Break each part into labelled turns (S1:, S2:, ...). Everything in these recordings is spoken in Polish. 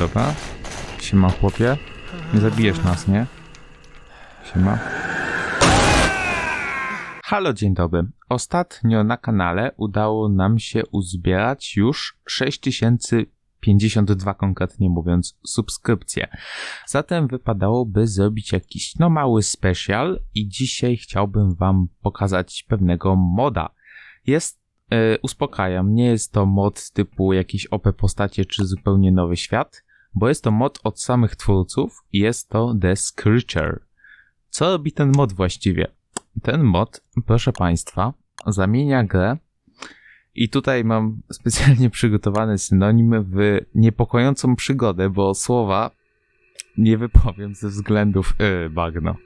S1: Dobra. Siema chłopie. Nie zabijesz nas, nie? Siema. Halo, dzień dobry. Ostatnio na kanale udało nam się uzbierać już 6052 konkretnie mówiąc subskrypcje. Zatem wypadałoby zrobić jakiś no mały special i dzisiaj chciałbym wam pokazać pewnego moda. Jest e, uspokajam, nie jest to mod typu jakieś OP postacie czy zupełnie nowy świat, bo jest to mod od samych twórców i jest to The Screecher. Co robi ten mod właściwie? Ten mod, proszę Państwa, zamienia grę i tutaj mam specjalnie przygotowany synonim w niepokojącą przygodę, bo słowa nie wypowiem ze względów yy, bagno.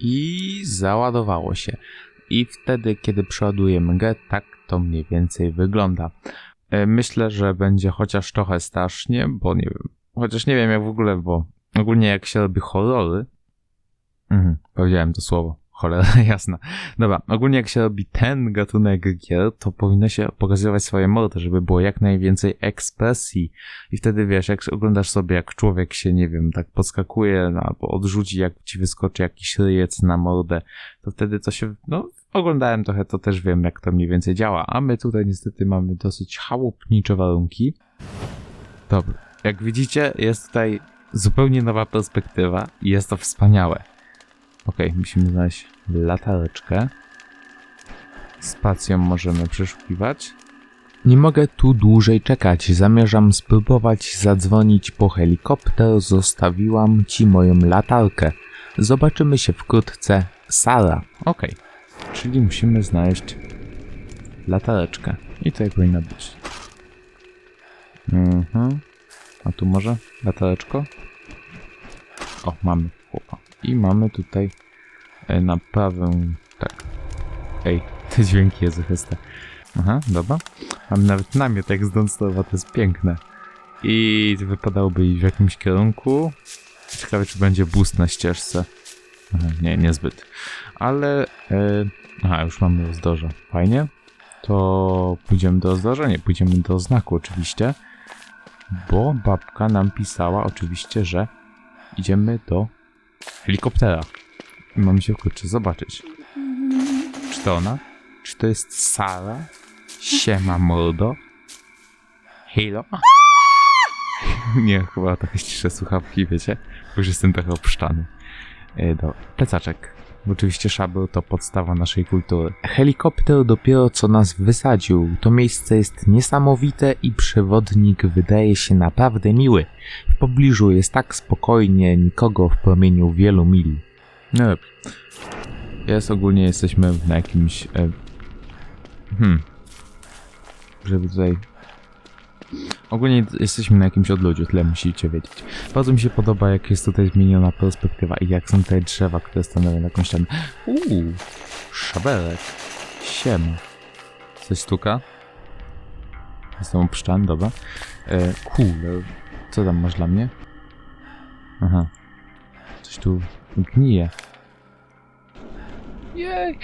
S1: I załadowało się. I wtedy, kiedy przeładujemy grę, tak to mniej więcej wygląda. E, Myślę, że będzie chociaż trochę strasznie, bo nie wiem. Chociaż nie wiem jak w ogóle, bo ogólnie jak się robi horrory. Mhm, powiedziałem to słowo. Cholera jasna. Dobra, ogólnie jak się robi ten gatunek gier, to powinno się pokazywać swoje mordy, żeby było jak najwięcej ekspresji. I wtedy wiesz, jak oglądasz sobie, jak człowiek się, nie wiem, tak podskakuje no, albo odrzuci, jak ci wyskoczy jakiś ryjec na mordę, to wtedy to się, no, oglądałem trochę, to też wiem, jak to mniej więcej działa. A my tutaj niestety mamy dosyć chałupnicze warunki. Dobra, jak widzicie, jest tutaj zupełnie nowa perspektywa i jest to wspaniałe. Okej, musimy znaleźć latareczkę. Spacją możemy przeszukiwać. Nie mogę tu dłużej czekać. Zamierzam spróbować zadzwonić po helikopter. Zostawiłam ci moją latarkę. Zobaczymy się wkrótce. Sara. Okej. Czyli musimy znaleźć latareczkę. I tutaj powinna być. Mhm. A tu może latareczko? O, mamy chłopa. I mamy tutaj e, na prawym... Tak. Ej, te dźwięki jest chyste. Aha, dobra. Mamy nawet namiot jak z Donstowa, to jest piękne. I wypadałoby iść w jakimś kierunku. Ciekawe, czy będzie boost na ścieżce. Aha, nie, niezbyt. Ale... E, aha, już mamy rozdorze. Fajnie. To pójdziemy do rozdorza? Nie, pójdziemy do znaku oczywiście. Bo babka nam pisała oczywiście, że idziemy do helikoptera. I mam się kurczę zobaczyć. Czy to ona? Czy to jest Sara? Siema mordo. Halo? Nie, chyba trochę ściszę słuchawki, wiecie? Bo już jestem trochę obszczany. E, do plecaczek. Oczywiście szabel to podstawa naszej kultury. Helikopter dopiero co nas wysadził. To miejsce jest niesamowite i przewodnik wydaje się naprawdę miły. W pobliżu jest tak spokojnie, nikogo w promieniu wielu mil. No dobrze. Jest ogólnie jesteśmy na jakimś... E, hmm. Żeby tutaj... Ogólnie jesteśmy na jakimś odludziu, tyle musicie wiedzieć. Bardzo mi się podoba, jak jest tutaj zmieniona perspektywa i jak są te drzewa, które stanowią jakąś tam... Uuu, szabelek. Siema. Coś stuka? Jestem obszczany, dobra. E, cool. Co tam masz dla mnie? Aha. Coś tu gnije. Jej!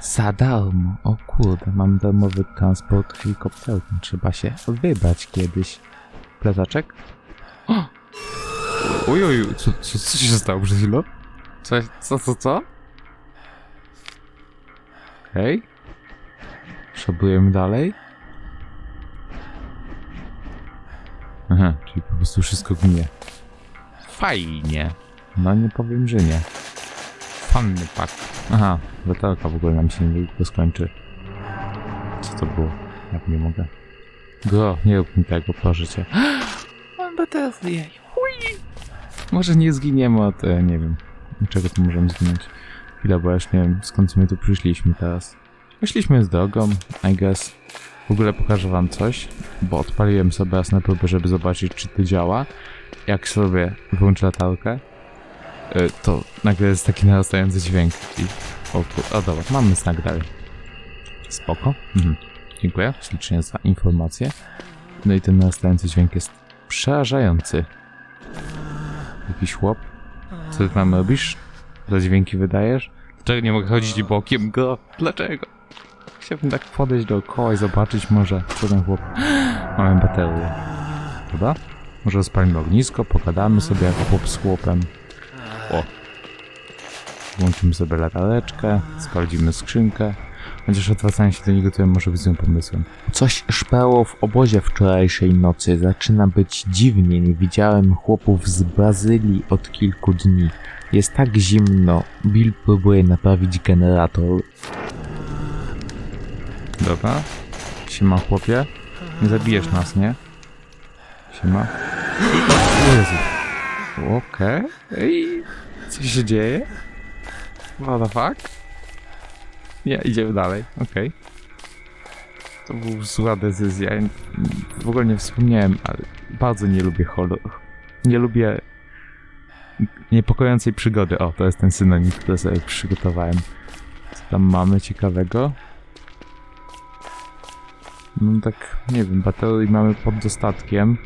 S1: Za darmo. O kurde, mam darmowy transport helikopterem. Trzeba się wybrać kiedyś. Oj, oj, oj, co, co, co się stało przed chwilą? Co, co, co, co? Okej. Szabujemy dalej. Aha, czyli po prostu wszystko gnie. Fajnie. No nie powiem, że nie. Fanny pak. Aha, latarka w ogóle nam się niedługo skończy. Co to było? Jak nie mogę. Gro, nie rób mi tego, proszę cię. Mam. Hui! Może nie zginiemy od, e, nie wiem, czego tu możemy zginąć. Chwila, bo ja już nie wiem, skąd my tu przyszliśmy teraz. Wyszliśmy z drogą, I guess. W ogóle pokażę wam coś, bo odpaliłem sobie raz na próbę, żeby zobaczyć, czy to działa. Jak sobie włączę latarkę, to nagle jest taki narastający dźwięk i... O, kur- o dobra, mamy znak dalej. Spoko. Mhm. Dziękuję ślicznie za informację. No i ten narastający dźwięk jest przerażający. Jakiś chłop? Co ty tam robisz? Za dźwięki wydajesz? Dlaczego nie mogę chodzić bokiem go? Dlaczego? Chciałbym tak podejść dookoła i zobaczyć może, co ten chłop... Mamy baterię. Dobra? Może spalimy ognisko, pogadamy sobie jak chłop z chłopem. Włączymy sobie latareczkę, sprawdzimy skrzynkę. Chociaż odwracanie się do niego to może być złym pomysłem. Coś szpało w obozie wczorajszej nocy. Zaczyna być dziwnie. Nie widziałem chłopów z Brazylii od kilku dni. Jest tak zimno. Bill próbuje naprawić generator. Dobra. Siema chłopie. Nie zabijesz nas, nie? Siema. O Jezu. Okej. Ej, Co się dzieje? What the fuck? Nie, idziemy dalej. Okej. To była zła decyzja. Ja W ogóle nie wspomniałem, ale bardzo nie lubię horror. Nie lubię niepokojącej przygody. O, to jest ten synonim, który sobie przygotowałem. Co tam mamy ciekawego? No tak, nie wiem, baterii mamy pod dostatkiem.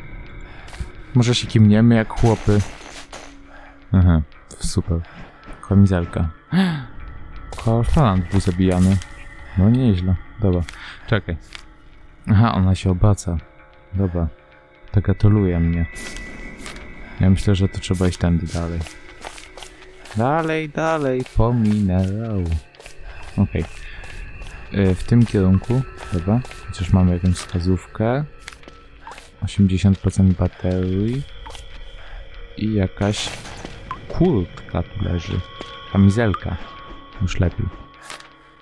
S1: Może się kimniemy jak chłopy. Aha, super. Kamizelka. Kasztalant był zabijany. No nieźle. Dobra, czekaj. Aha, ona się obraca. Dobra. To gratuluje mnie. Ja myślę, że to trzeba iść tędy dalej. Dalej, dalej, po minerał. Okej. Y, W tym kierunku, dobra. Chociaż mamy jakąś wskazówkę. 80% baterii. I jakaś kurtka tu leży. Kamizelka. Już lepiej.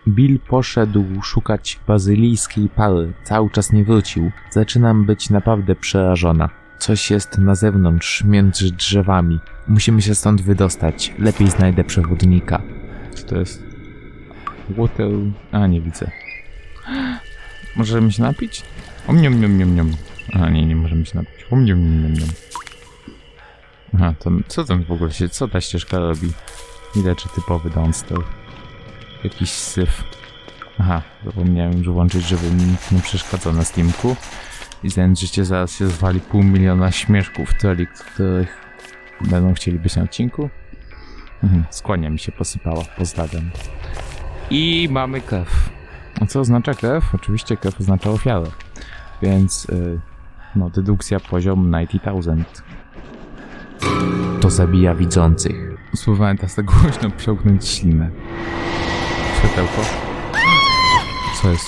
S1: Bill poszedł szukać bazylijskiej pary. Cały czas nie wrócił. Zaczynam być naprawdę przerażona. Coś jest na zewnątrz, między drzewami. Musimy się stąd wydostać. Lepiej znajdę przewodnika. Co to jest? Water... A, nie widzę. Możemy się napić? Om niom niom niom. A, nie, nie możemy się napić. Om niom niom niom. Aha, to co tam w ogóle się... Co ta ścieżka robi? Widać, że typowy downstairs. Jakiś syf. Aha, zapomniałem już włączyć, żeby mi nie przeszkadzał na Steamku. I znając życie zaraz się zwali pół miliona śmieszków, troli, których będą chcieli być na odcinku. Mhm, skłania mi się posypała, pozdrawiam. I mamy krew. A co oznacza krew? Oczywiście krew oznacza ofiarę. Więc, y, no, dedukcja poziom 90,000. To zabija widzących. Spróbowałem teraz tak głośno przełknąć ślinę. Światełko. Co jest?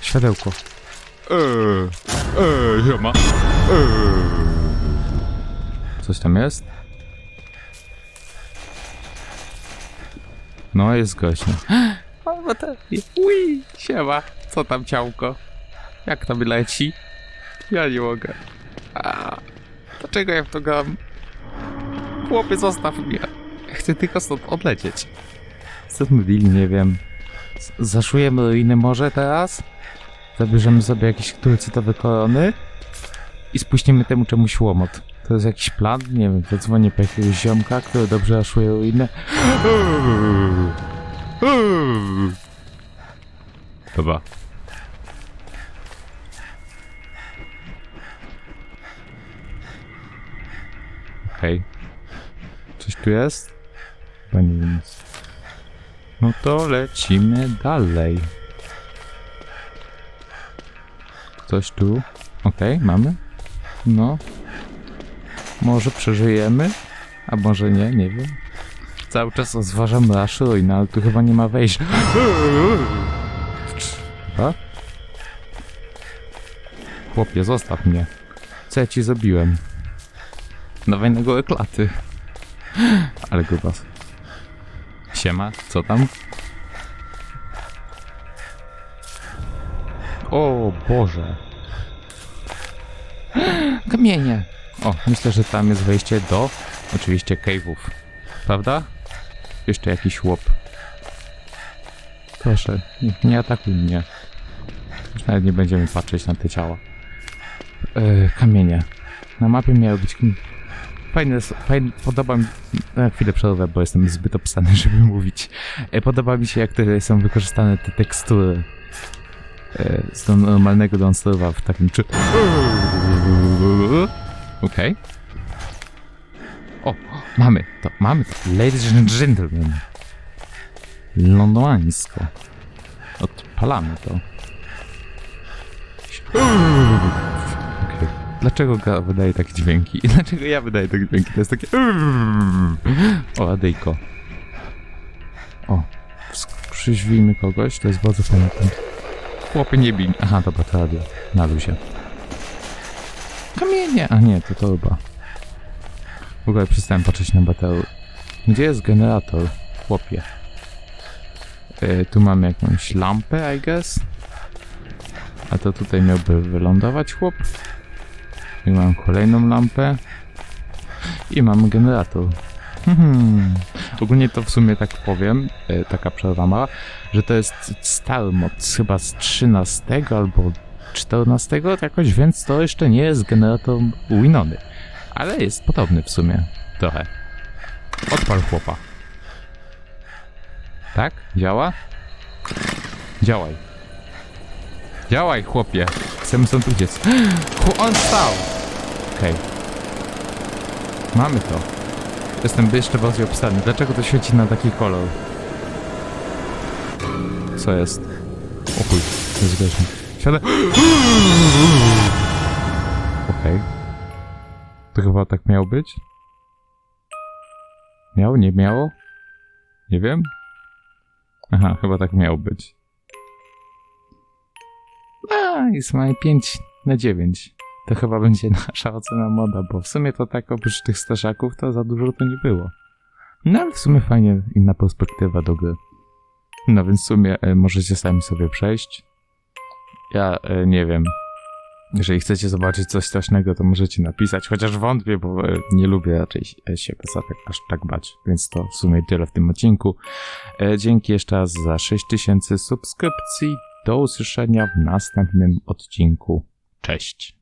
S1: Światełko. Eee, eee. Eee. Coś tam jest? No, jest głośno. Ui, siema. Co tam ciałko? Jak tam leci? Ja nie mogę. Dlaczego ja w to gram? Chłopie, zostaw mnie. Ja chcę tylko stąd odlecieć. Co ten deal, nie wiem. Z- Zaszujemy ruiny może teraz? Zabierzemy sobie jakieś turcytowe korony? I spuścimy temu czemuś łomot. To jest jakiś plan? Nie wiem, zadzwonię po jakiegoś ziomka, który dobrze aszuje ruinę. Dobra. Okej. Coś tu jest? Chyba nie nic. No to lecimy dalej. Ktoś tu? Okej, mamy. No. Może przeżyjemy? A może nie, nie wiem. Cały czas rozważam nasz ruin, ale tu chyba nie ma wejścia. Chyba? Chłopie, zostaw mnie. Co ja ci zrobiłem? Dawaj na gołe klaty. Ale grubas. Siema, co tam? O Boże. Kamienie. O, myślę, że tam jest wejście do, oczywiście, cave'ów. Prawda? Jeszcze jakiś łop. Proszę, nie, nie atakuj mnie. Już nawet nie będziemy patrzeć na te ciała. Yy, kamienie. Na mapie miały być... Fajne, fajne, podoba mi... Na chwilę przerwę, bo jestem zbyt obsany, żeby mówić. E, podoba mi się, jak tutaj są wykorzystane te tekstury. E, z normalnego downstairs'a w takim czy... Okej. O, mamy to, mamy to. Ladies and gentlemen. Londońsko. Odpalamy to. Dlaczego gra wydaje takie dźwięki? Dlaczego ja wydaję takie dźwięki? To jest takie... O, Adejko. O, przyźwijmy kogoś, to jest bardzo fajny. Chłopy nie bij. Aha, dobra, to radio. Na luzie. Kamienie! A nie, to to chyba. W ogóle przestałem patrzeć na baterię. Gdzie jest generator? Chłopie. E, tu mamy jakąś lampę, I guess. A to tutaj miałby wylądować chłop. I mam kolejną lampę. I mamy generator. Hmm. Ogólnie to w sumie tak powiem, e, taka przerwa mała, że to jest stary mod, chyba z 13 albo 14 jakoś, więc to jeszcze nie jest generator Winony. Ale jest podobny w sumie. Trochę. Odpal chłopa. Tak? Działa? Działaj. Działaj, chłopie. Chcemy stąd uciec. On stał! Okej. Mamy to. Jestem jeszcze bardziej obstany. Dlaczego to świeci na taki kolor? Co jest? O chuj, jest groźne. Siadaj. Okej. To chyba tak miało być? Miało? Nie miało? Nie wiem. Aha, chyba tak miało być. A, jest mamy 5 na 9. To chyba będzie nasza ocena moda, bo w sumie to tak oprócz tych staszaków to za dużo to nie było. No ale w sumie fajnie inna perspektywa do gry. No więc w sumie e, możecie sami sobie przejść. Ja e, nie wiem. Jeżeli chcecie zobaczyć coś strasznego, to możecie napisać, chociaż wątpię, bo e, nie lubię raczej się- tak, aż tak bać. Więc to w sumie tyle w tym odcinku. Dzięki jeszcze raz za 6000 subskrypcji. Do usłyszenia w następnym odcinku. Cześć.